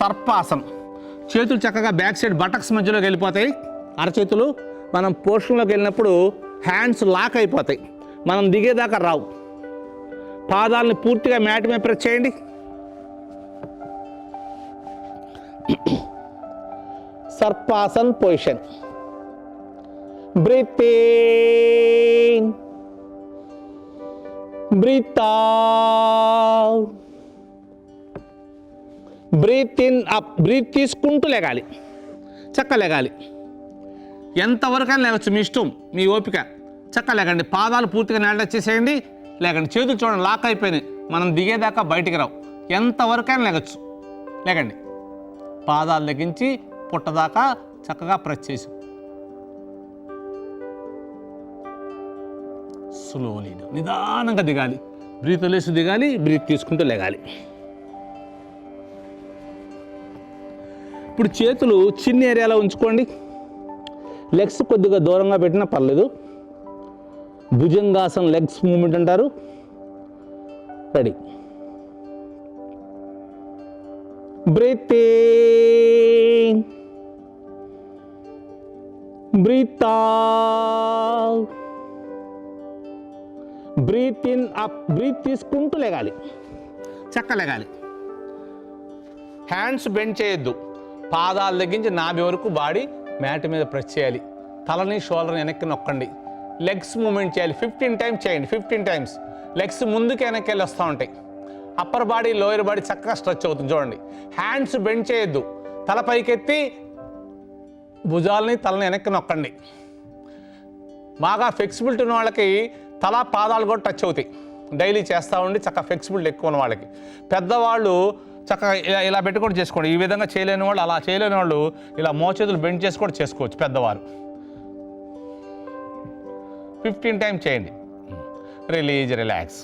సర్పాసనం చేతులు చక్కగా back side buttocks మధ్యలోకి వెళ్ళిపోతాయి. అరచేతులు మనం పోర్షన్లోకి వెళ్ళినప్పుడు హ్యాండ్స్ లాక్ అయిపోతాయి. మనం దిగేదాకా రావు. పాదాలని పూర్తిగా మ్యాట్ మీద ప్రెస్ చేయండి. Sarpasan position. Breathe in. Breathe out breathe in up breathe తీసుకుంటూ లెగాలి. చక్క లెగాలి. ఎంతవరకైనా లేవచ్చు మీ ఇష్టం మీ ఓపిక. చక్క లేకండి పాదాలు పూర్తిగా నేల వచ్చేసేయండి లేకండి చేతులు చూడండి లాక్ అయిపోయినాయి. మనం దిగేదాకా బయటికి రావు. ఎంతవరకైనా లేగచ్చు. లేకండి పాదాలు లెగించి పుట్టదాకా చక్కగా ప్రెస్ చేసి. స్లోలీ నిదానంగా దిగాలి. బ్రీత్ వదిలేసి దిగాలి బ్రీత్ తీసుకుంటూ లెగాలి. ఇప్పుడు చేతులు చిన్న ఏరియాలో ఉంచుకోండి. లెగ్స్ కొద్దిగా దూరంగా పెట్టినా పర్లేదు. భుజంగాసన్ లెగ్స్ మూమెంట్ అంటారు. Ready. Breathe. Breathe. Breathe in up. Breathe తీసుకుంటూ లేగాలి. చక్క లెగాలి. హ్యాండ్స్ బెండ్ చేయొద్దు. పాదాల దగ్గరించి నాభి వరకు బాడీ మ్యాట్ మీద ప్రెస్ చేయాలి. తలని షోల్డర్ని వెనక్కి నొక్కండి. లెగ్స్ మూమెంట్ చేయాలి. ఫిఫ్టీన్ టైమ్స్ చేయండి. Fifteen times. లెగ్స్ ముందుకు వెనక్కి వెళ్ళి వస్తూ ఉంటాయి. అప్పర్ బాడీ లోయర్ బాడీ చక్కగా స్ట్రెచ్ అవుతుంది. చూడండి. హ్యాండ్స్ బెండ్ చేయొద్దు. తల పైకెత్తి భుజాలని తలని వెనక్కి నొక్కండి. బాగా ఫ్లెక్సిబిలిటీ ఉన్న వాళ్ళకి తల పాదాలు కూడా టచ్ అవుతాయి. డైలీ చేస్తూ ఉండి చక్కగా ఫ్లెక్సిబిలిటీ ఎక్కువ ఉన్న వాళ్ళకి. పెద్దవాళ్ళు చక్కగా ఇలా ఇలా పెట్టి కూడా చేసుకోండి. ఈ విధంగా చేయలేని వాళ్ళు అలా చేయలేని వాళ్ళు ఇలా మోచేతులు బెండ్ చేసి కూడా చేసుకోవచ్చు పెద్దవారు. ఫిఫ్టీన్ టైం చేయండి. Release relax